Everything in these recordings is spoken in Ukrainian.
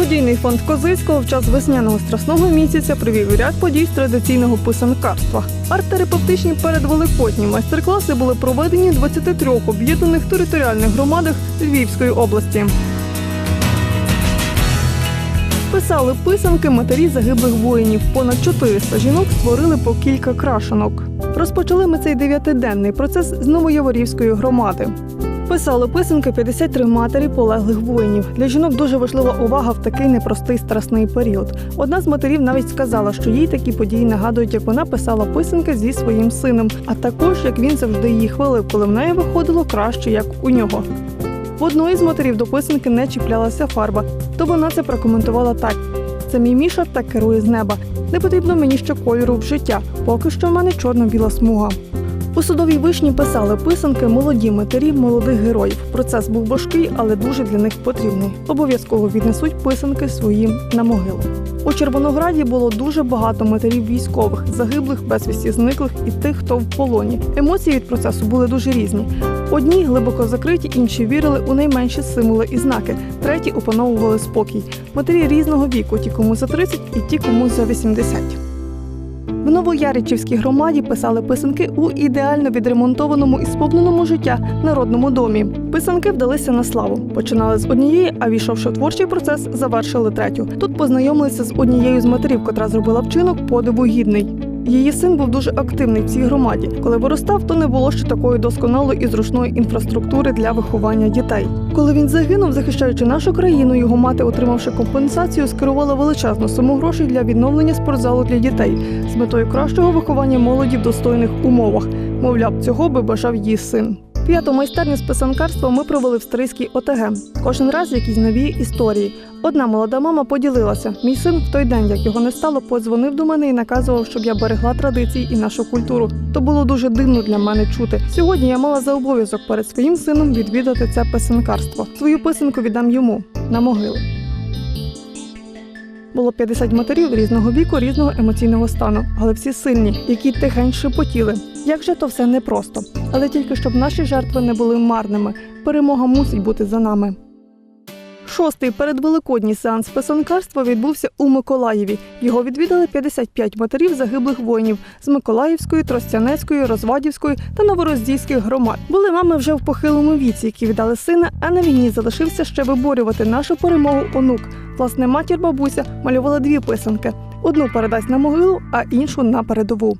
Благодійний фонд Козицького в час весняного страсного місяця привів ряд подій з традиційного писанкарства. Арт-терапевтичні передвеликодні майстер-класи були проведені в 23 об'єднаних територіальних громадах Львівської області. Писали писанки матері загиблих воїнів. Понад 400 жінок створили по кілька крашенок. Розпочали ми цей дев'ятиденний процес з Новояворівської громади. Писали писанки 53 матері полеглих воїнів. Для жінок дуже важлива увага в такий непростий страсний період. Одна з матерів навіть сказала, що їй такі події нагадують, як вона писала писанки зі своїм сином, а також як він завжди її хвалив, коли в неї виходило краще, як у нього. В одної з матерів до писанки не чіплялася фарба, то вона це прокоментувала так: це мій міша так керує з неба. Не потрібно мені ще кольору в життя. Поки що в мене чорно-біла смуга. У судовій вишні писали писанки молоді матері молодих героїв. Процес був важкий, але дуже для них потрібний. Обов'язково віднесуть писанки своїм на могилу. У Червонограді було дуже багато матерів військових, загиблих, безвісті зниклих і тих, хто в полоні. Емоції від процесу були дуже різні. Одні глибоко закриті, інші вірили у найменші символи і знаки, треті опановували спокій. Матері різного віку, ті кому за 30 і ті кому за 80. Новояричівській громаді писали писанки у ідеально відремонтованому і сповненому життя народному домі. Писанки вдалися на славу. Починали з однієї, а війшовши в творчий процес, завершили третю. Тут познайомилися з однією з матерів, котра зробила вчинок подиву гідний. Її син був дуже активний в цій громаді. Коли виростав, то не було ще такої досконалої і зручної інфраструктури для виховання дітей. Коли він загинув, захищаючи нашу країну, його мати, отримавши компенсацію, скерувала величезну суму грошей для відновлення спортзалу для дітей з метою кращого виховання молоді в достойних умовах. Мовляв, цього би бажав її син. П'яту майстерню з писанкарства ми провели в Стрийській ОТГ. Кожен раз якісь нові історії. Одна молода мама поділилася. Мій син в той день, як його не стало, подзвонив до мене і наказував, щоб я берегла традиції і нашу культуру. То було дуже дивно для мене чути. Сьогодні я мала за обов'язок перед своїм сином відвідати це писанкарство. Свою писанку віддам йому на могилу. Було 50 матерів різного віку, різного емоційного стану, але всі сильні, які тихень шепотіли. Як же то все непросто. Але тільки щоб наші жертви не були марними. Перемога мусить бути за нами. Шостий передвеликодній сеанс писанкарства відбувся у Миколаєві. Його відвідали 55 матерів загиблих воїнів з Миколаївської, Тростянецької, Розвадівської та Новороздільських громад. Були мами вже в похилому віці, які віддали сина, а на війні залишився ще виборювати нашу перемогу онук. Власне, матір бабуся малювала дві писанки: одну передасть на могилу, а іншу на передову.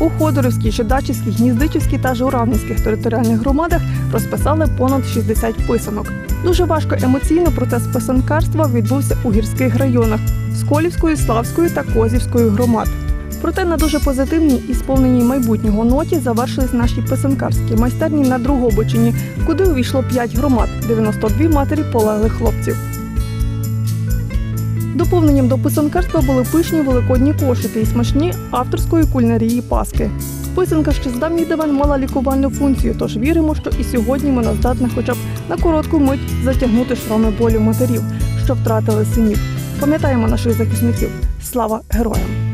У Ходорівській, Жидачівській, Гніздичівській та Журавницьких територіальних громадах розписали понад 60 писанок. Дуже важко емоційно процес писанкарства відбувся у гірських районах Сколівської, Славської та Козівської громад. Проте на дуже позитивній і сповненій майбутнього ноті завершились наші писанкарські майстерні на Другобичині, куди увійшло 5 громад, 92 матері полеглих хлопців. Доповненням до писанкарства були пишні великодні кошики і смачні авторської кулінарії паски. Писанка ще з давніх давен мала лікувальну функцію, тож віримо, що і сьогодні вона здатна хоча б на коротку мить затягнути шрами болю матерів, що втратили синів. Пам'ятаємо наших захисників. Слава героям!